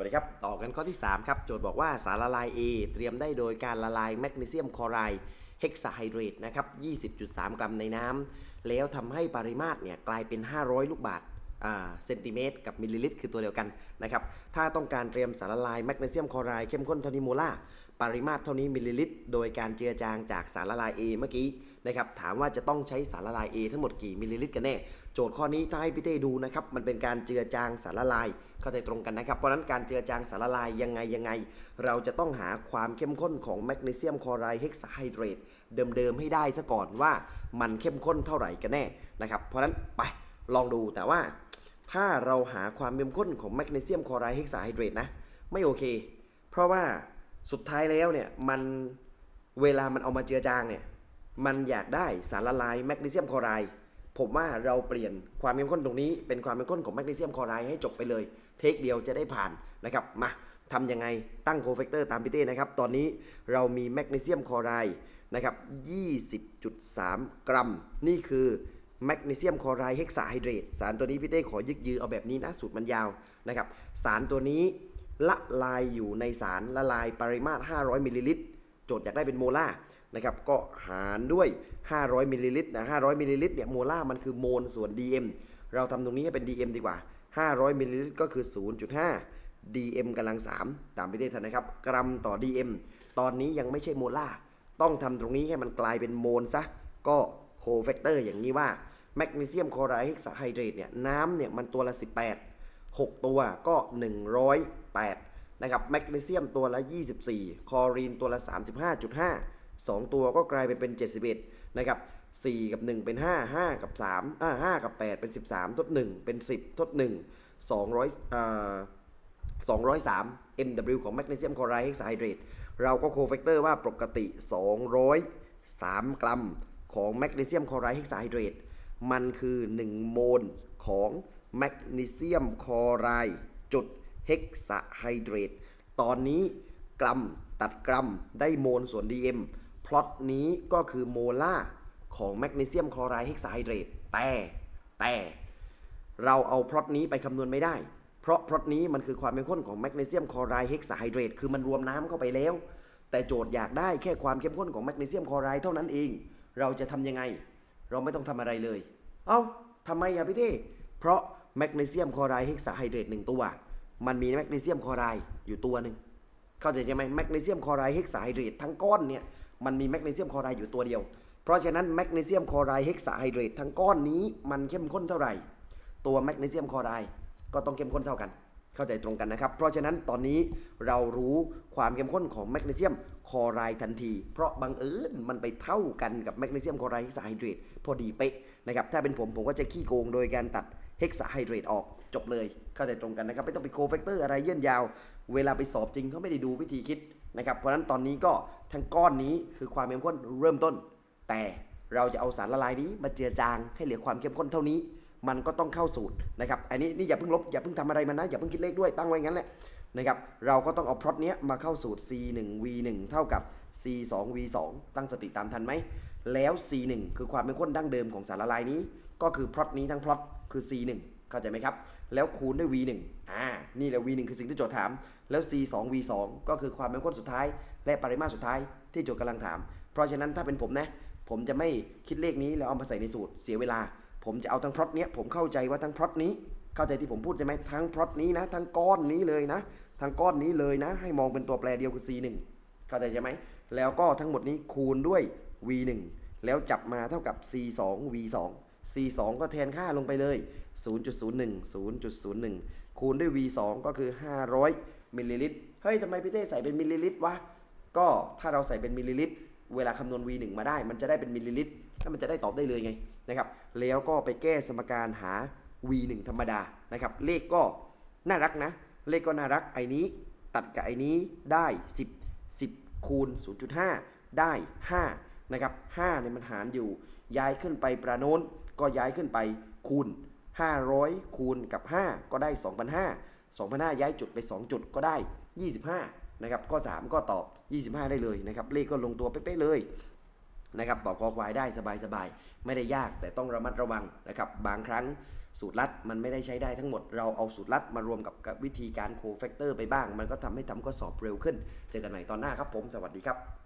วัสดีครับ ต่อกันข้อที่ 3 ครับ โจทย์บอกว่าสารละลาย A เตรียมได้โดยการละลายแมกนีเซียมคลอไรด์เฮกซาไฮเดรตนะครับ 20.3 กรัมในน้ำแล้วทำให้ปริมาตรเนี่ยกลายเป็น 500 ลูกบาศก์อ่าเซนติเมตรกับมิลลิลิตร คือตัวเดียวกันนะครับ ถ้าต้องการเตรียมสารละลายแมกนีเซียมคลอไรด์เข้มข้นเท่านี้โมลาร์ปริมาตรเท่านี้มิลลิลิตร โดยการเจือจางจากสารละลาย A เมื่อกี้ นะครับถามว่าจะต้องใช้สารละลาย A ทั้งหมดกี่มิลลิลิตรกันแน่ โจทย์ข้อนี้ถ้าให้พี่เต้ดูนะครับมันเป็นการเจือจางสารละลายเข้าใจตรงกันนะครับ เพราะนั้นการเจือจางสารละลายยังไงยังไง เราจะต้องหาความเข้มข้นของแมกนีเซียมคลอไรด์เฮกซาไฮเดรตเดิมๆให้ได้ซะก่อนว่ามันเข้มข้นเท่าไหร่กันแน่นะครับเพราะนั้นไปลองดูแต่ว่าถ้าเราหาความเข้มข้นของแมกนีเซียมคลอไรด์เฮกซาไฮเดรตนะไม่โอเค เพราะว่าสุดท้ายแล้วเนี่ยมันเวลามันเอามาเจือจางเนี่ย มันอยากได้สารละลายแมกนีเซียมคลอไรด์ผมว่าเราเปลี่ยนความเข้มข้นตรงนี้ เป็นความเข้มข้นของแมกนีเซียมคลอไรด์ให้จบไปเลย เทคเดียวจะได้ผ่านนะครับมาทำยังไงตั้งโคเฟกเตอร์ตามพี่เต้นะครับ ตอนนี้เรามีแมกนีเซียมคลอไรด์นะครับ 20.3 กรัม นี่คือแมกนีเซียมคลอไรด์เฮกซาไฮเดรตสารตัวนี้พี่เต้ขอยึกยือเอาแบบนี้นะสูตรมันยาวนะครับ สารตัวนี้ละลายอยู่ในสารละลายปริมาตร 500 มิลลิลิตร โจทย์อยากได้เป็นโมลา นะครับก็หารด้วย 500มิลลิลิตรนะ500มิลลิลิตรเนี่ยโมลาร์มันคือโมลส่วน dm เราทำตรงนี้ให้เป็น dm ดีกว่า 500มิลลิลิตรก็คือ 0.5 dm กำลัง 3 ตามไปเทศนะครับ กรัมต่อ dm ตอนนี้ยังไม่ใช่โมลาร์ต้องทำตรงนี้ให้มันกลายเป็นโมลซะ ก็โคแฟกเตอร์อย่างนี้ว่าแมกนีเซียมคลอไรด์เฮกซไฮเดรตเนี่ยน้ำเนี่ยมันตัวละ 18 6 ตัวก็ 108 นะครับแมกนีเซียมตัวละ 24คลอรีนตัวละ 35.5 2 ตัวก็กลายเป็นเป็น 71 นะครับ 4 กับ 1 เป็น 5 5 กับ3อ่า5กับ 8 เป็น 13 ทด 1 เป็น 10 ทด 1 200อ่า203 mw ของแมกนีเซียมคลอไรด์เฮกซาไฮเดรตเราก็โคแฟกเตอร์ว่าปกติ 203 กรัมของแมกนีเซียมคลอไรด์เฮกซาไฮเดรตมันคือ 1 โมลของแมกนีเซียมคลอไรด์จุดเฮกซาไฮเดรตตอนนี้กรัมตัดกรัมได้โมลส่วน dm พลอตนี้ก็คือโมลาร์ของแมกนีเซียมคลอไรด์เฮกซาไฮเดรตแต่แต่เราเอาพลอตนี้ไปคำนวณไม่ได้ เพราะพลอตนี้มันคือความเข้มข้นของแมกนีเซียมคลอไรด์เฮกซาไฮเดรตคือมันรวมน้ำเข้าไปแล้ว แต่โจทย์อยากได้แค่ความเข้มข้นของแมกนีเซียมคลอไรด์เท่านั้นเอง เราจะทำยังไง เราไม่ต้องทำอะไรเลย เอ้าทำไมอะพี่เท่เพราะแมกนีเซียมคลอไรด์เฮกซาไฮเดรตหนึ่งตัว มันมีแมกนีเซียมคลอไรด์อยู่ตัวหนึ่งเข้าใจใช่ไหมแมกนีเซียมคลอไรด์เฮกซาไฮเดรตทั้งก้อนเนี่ย มันมีแมกนีเซียมคลอไรด์อยู่ตัวเดียว เพราะฉะนั้นแมกนีเซียมคลอไรด์เฮกซาไฮเดรตทั้งก้อนนี้มันเข้มข้นเท่าไหร่ ตัวแมกนีเซียมคลอไรด์ก็ต้องเข้มข้นเท่ากัน เข้าใจตรงกันนะครับ เพราะฉะนั้นตอนนี้เรารู้ความเข้มข้นของแมกนีเซียมคลอไรด์ทันที เพราะบังเอิญมันไปเท่ากันกับแมกนีเซียมคลอไรด์เฮกซาไฮเดรตพอดีเป๊ะนะครับ ถ้าเป็นผมผมก็จะขี้โกงโดยการตัดเฮกซาไฮเดรตออกจบเลยเข้าใจตรงกันนะครับ ไม่ต้องไปโคแฟกเตอร์อะไรเยื่นยาว เวลาไปสอบจริงเขาไม่ได้ดูวิธีคิดนะครับ เพราะฉะนั้นตอนนี้ก็ ทั้งก้อนนี้คือความเข้มข้นเริ่มต้น แต่เราจะเอาสารละลายนี้มาเจือจางให้เหลือความเข้มข้นเท่านี้ มันก็ต้องเข้าสูตรนะครับอันนี้นี่อย่าเพิ่งลบอย่าเพิ่งทำอะไรมันนะอย่าเพิ่งคิดเลขด้วยตั้งไว้งั้นแหละนะครับเราก็ต้องเอาพลอตเนี้ยมาเข้าสูตร c 1 v 1เท่ากับ c 2 v 2ตั้งสติตามทันไหมแล้ว c 1คือความเข้มข้นดั้งเดิมของสารละลายนี้ ก็คือพลอตนี้ทั้งพลอตคือ c 1เข้าใจไหมครับแล้วคูณด้วย v 1อ่า นี่แหละ v 1คือสิ่งที่โจทย์ถาม แล้ว c 2 v 2ก็คือความเป็นข้นสุดท้าย และปริมาตรสุดท้ายที่โจทย์กำลังถาม เพราะฉะนั้นถ้าเป็นผมนะ ผมจะไม่คิดเลขนี้แล้วเอามาใส่ในสูตรเสียเวลา ผมจะเอาทั้งพลอตเนี้ยผมเข้าใจว่าทั้งพลอตนี้ เข้าใจที่ผมพูดใช่ไหมทั้งพลอตนี้นะทั้งก้อนนี้เลยนะทั้งก้อนนี้เลยนะ ให้มองเป็นตัวแปรเดียวคือ c 1เข้าใจใช่ไหมแล้วก็ทั้งหมดนี้คูณด้วย v 1แล้วจับมาเท่ากับ c 2 v 2 c 2ก็แทนค่าลงไปเลย 0.01 0.01 คูณด้วย v 2 ก็คือ 500มิลลิลิตรเฮ้ยทำไมพี่เต้ใส่เป็นมิลลิลิตรวะก็ถ้าเราใส่เป็นมิลลิลิตรเวลาคำนวณ v 1 มาได้ มันจะได้เป็นมิลลิลิตรถ้ามันจะได้ตอบได้เลยไงนะครับ แล้วก็ไปแก้สมการหา v 1 ธรรมดานะครับ เลขก็น่ารักนะ เลขก็น่ารักไอ้นี้ ตัดกับไอ้นี้ได้ 10 10 คูณ 0.5 ได้ 5 นะครับ5เนี่ยมันหารอยู่ ย้ายขึ้นไปประโน้นก็ย้ายขึ้นไปคูณ 500 คูณกับ 5 ก็ได้ 2,500 2,500 ย้ายจุดไป 2 จุดก็ได้ 25 นะครับ ข้อ 3 ก็ตอบ 25 ได้เลยนะครับ เลขก็ลงตัวเป๊ะเลยนะครับตอบคอควายได้สบายๆ ไม่ได้ยากแต่ต้องระมัดระวังนะครับ บางครั้งสูตรลัดมันไม่ได้ใช้ได้ทั้งหมด เราเอาสูตรลัดมารวมกับกับวิธีการโคแฟกเตอร์ไปบ้าง มันก็ทำให้ทำข้อสอบเร็วขึ้น เจอกันใหม่ตอนหน้าครับผม สวัสดีครับ